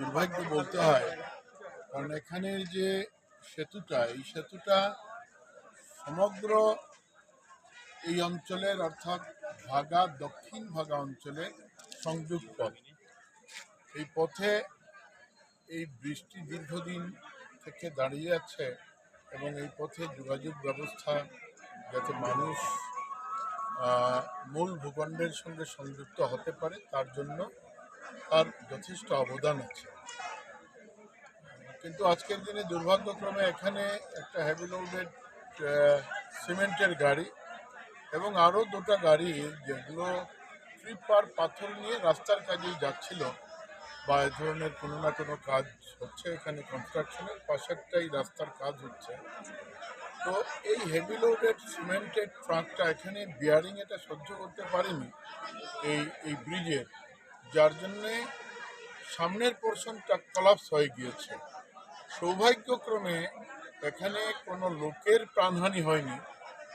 দুর্ভাগ্য বলতে হয়। কারণ এখানের যে সেতুটা, এই সেতুটা সমগ্র এই অঞ্চলের অর্থাৎ ভাগা, দক্ষিণ ভাগা অঞ্চলের সংযোগ পথ। এই পথে এই বৃষ্টি দীর্ঘদিন থেকে দাঁড়িয়ে আছে এবং এই পথে যোগাযোগ ব্যবস্থা যাতে মানুষ মূল ভূখণ্ডের সঙ্গে সংযুক্ত হতে পারে, তার জন্য তার যথেষ্ট অবদান আছে। কিন্তু আজকের দিনে দুর্ভাগ্যক্রমে এখানে একটা হেভি লোডেড সিমেন্টের গাড়ি এবং আরও দুটো গাড়ি যেগুলো ট্রিপার পাথর নিয়ে রাস্তার কাজেই যাচ্ছিল বা এ ধরনের কোনো না কোনো কাজ হচ্ছে এখানে কনস্ট্রাকশনের পাশেরটাই রাস্তার কাজ হচ্ছে। তো এই হেভি লোডেড সিমেন্টের ট্রাকটা এখানে বিয়ারিং এটা সহ্য করতে পারেনি এই এই ব্রিজের যার জন্যে সামনের পোর্শনটা কলাপস হয়ে গিয়েছে। সৌভাগ্যক্রমে এখানে কোনো লোকের প্রাণহানি হয়নি,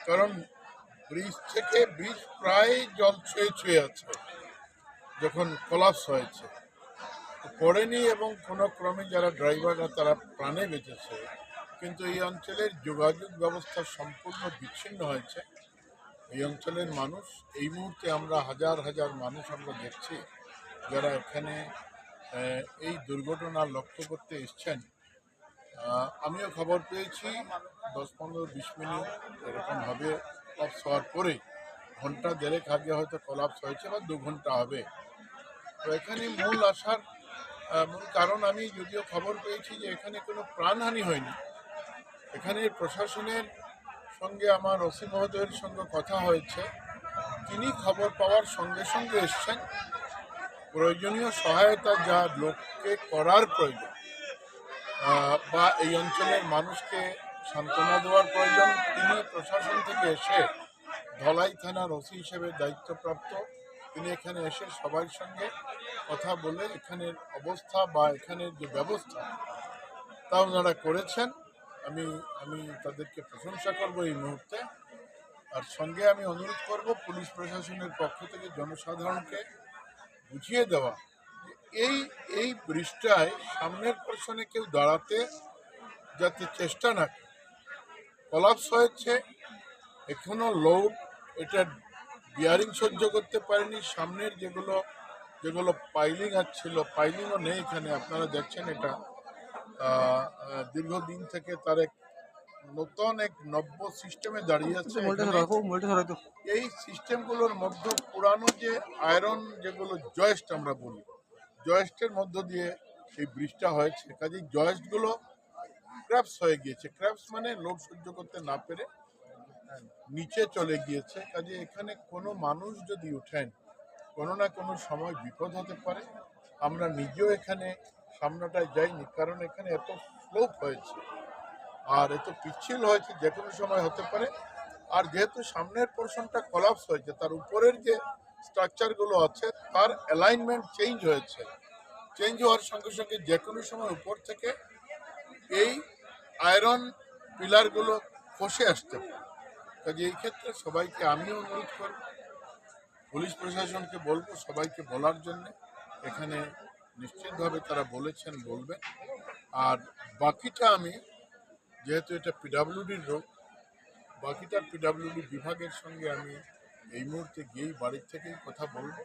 কারণ ব্রিজ থেকে ব্রিজ প্রায় জল ছুঁয়ে ছুঁয়ে আছে, যখন কলাপস হয়েছে। পড়েনি এবং কোনো ক্রমে যারা ড্রাইভাররা তারা প্রাণে বেঁচেছে, কিন্তু এই অঞ্চলের যোগাযোগ ব্যবস্থা সম্পূর্ণ বিচ্ছিন্ন হয়েছে। এই অঞ্চলের মানুষ, এই মুহূর্তে আমরা হাজার হাজার মানুষ আমরা দেখছি যারা এখানে এই দুর্ঘটনা লক্ষ্য করতে এসছেন আমিও খবর পেয়েছি, দশ পনেরো বিশ মিনিট এরকম হবে কলাপস হওয়ার পরে ঘণ্টা দেড়েক আগে হয়তো কলাপস হয়েছে বা দু ঘণ্টা হবে। তো এখানে মূল আসার মূল কারণ আমি যদিও খবর পেয়েছি যে এখানে কোনো প্রাণহানি হয়নি। এখানে প্রশাসনের সঙ্গে আমার ওসি মহোদয়ের সঙ্গে কথা হয়েছে। তিনি খবর পাওয়ার সঙ্গে সঙ্গে এসছেন। প্রয়োজনীয় সহায়তা যা লোককে করার প্রয়োজন বা এই অঞ্চলের মানুষকে সান্ত্বনা দেওয়ার প্রয়োজন, তিনি প্রশাসন থেকে এসে ধলাই থানার ওসি হিসেবে দায়িত্বপ্রাপ্ত। তিনি এখানে এসে সবার সঙ্গে কথা বলে এখানের অবস্থা বা এখানের যে ব্যবস্থা, তা ওনারা করেছেন। আমি আমি তাদেরকে প্রশংসা করব এই মুহূর্তে। আর সঙ্গে আমি অনুরোধ করব পুলিশ প্রশাসনের পক্ষ থেকে জনসাধারণকে বুঝিয়ে দেওয়া এই এই ব্রিজটায় সামনের পোর্শনে কেউ দাঁড়াতে যাতে চেষ্টা না কলাপস হয়েছে, এখনও লোড এটা বিয়ারিং সহ্য করতে পারেনি। সামনের যেগুলো যেগুলো পাইলিং ছিল পাইলিংও নেই এখানে। আপনারা দেখছেন এটা দীর্ঘদিন থেকে তার এক নতুন এক নব্য সিস্টেমে দাঁড়িয়ে আছে এই সিস্টেমগুলোর মধ্যে পুরানো যে আয়রন যেগুলো জয়েস্ট আমরা বলি জয়েস্টের মধ্য দিয়ে এই ব্রিজটা হয়েছে। কাজেই জয়েস্টগুলো ক্র্যাপস হয়ে গিয়েছে। ক্র্যাপস মানে লোড সহ্য করতে না পেরে নিচে চলে গিয়েছে। কাজে এখানে কোনো মানুষ যদি উঠেন কোনো না কোনো সময় বিপদ হতে পারে। আমরা নিজেও এখানে সামনাটায় যাইনি কারণ এখানে এত স্লোপ হয়েছে। আর এত পিচ্ছিল হয়েছে, যে কোনো সময় হতে পারে। আর যেহেতু সামনের পোর্শনটা কলাপস হয়েছে, তার উপরের যে স্ট্রাকচারগুলো আছে, তার অ্যালাইনমেন্ট চেঞ্জ হয়েছে। চেঞ্জ হওয়ার সঙ্গে সঙ্গে যে কোনো সময় উপর থেকে এই আয়রন পিলারগুলো খসে আসতে পারে। কাজে এই ক্ষেত্রে সবাইকে আমিও অনুরোধ করব, পুলিশ প্রশাসনকে বলব সবাইকে বলার জন্য, এখানে নিশ্চিতভাবে তারা বলেছেন, বলবেন। আর বাকিটা আমি যেহেতু এটা পিডাব্লিউডির রোগ, বাকিটা পিডাব্লিউডি বিভাগের সঙ্গে আমি এই মুহূর্তে গিয়েই বাড়ির থেকেই কথা বলব।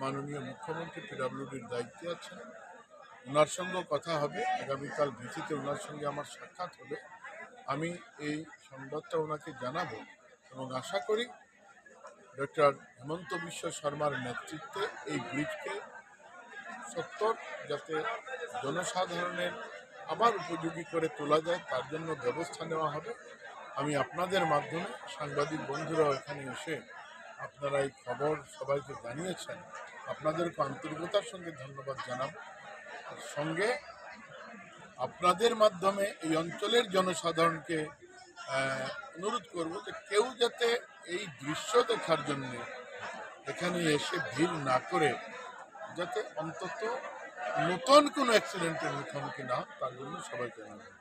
মাননীয় মুখ্যমন্ত্রী পিডাব্লিউডির দায়িত্বে আছেন। ওনার সঙ্গেও কথা হবে। আগামীকাল ভিসিতে ওনার সঙ্গে আমার সাক্ষাৎ হবে। আমি এই সংবাদটা ওনাকে জানাব এবং আশা করি ডক্টর হেমন্ত বিশ্ব শর্মার নেতৃত্বে এই ব্রিজকে সত্তর যাতে জনসাধারণের আবার উপযোগী করে তোলা যায়, তার জন্য ব্যবস্থা নেওয়া হবে। আমি আপনাদের মাধ্যমে, সাংবাদিক বন্ধুরাও এখানে এসে আপনারা এই খবর সবাইকে জানিয়েছেন, আপনাদেরকে আন্তরিকতার সঙ্গে ধন্যবাদ জানাব। সঙ্গে আপনাদের মাধ্যমে এই অঞ্চলের জনসাধারণকে অনুরোধ করব যে কেউ যাতে এই দৃশ্য দেখার জন্য এখানে এসে ভিড় না করে, যাতে অন্তত নতুন কোনো অ্যাক্সিডেন্টের মুখোমুখি না তার জন্য সবাইকে জানাব।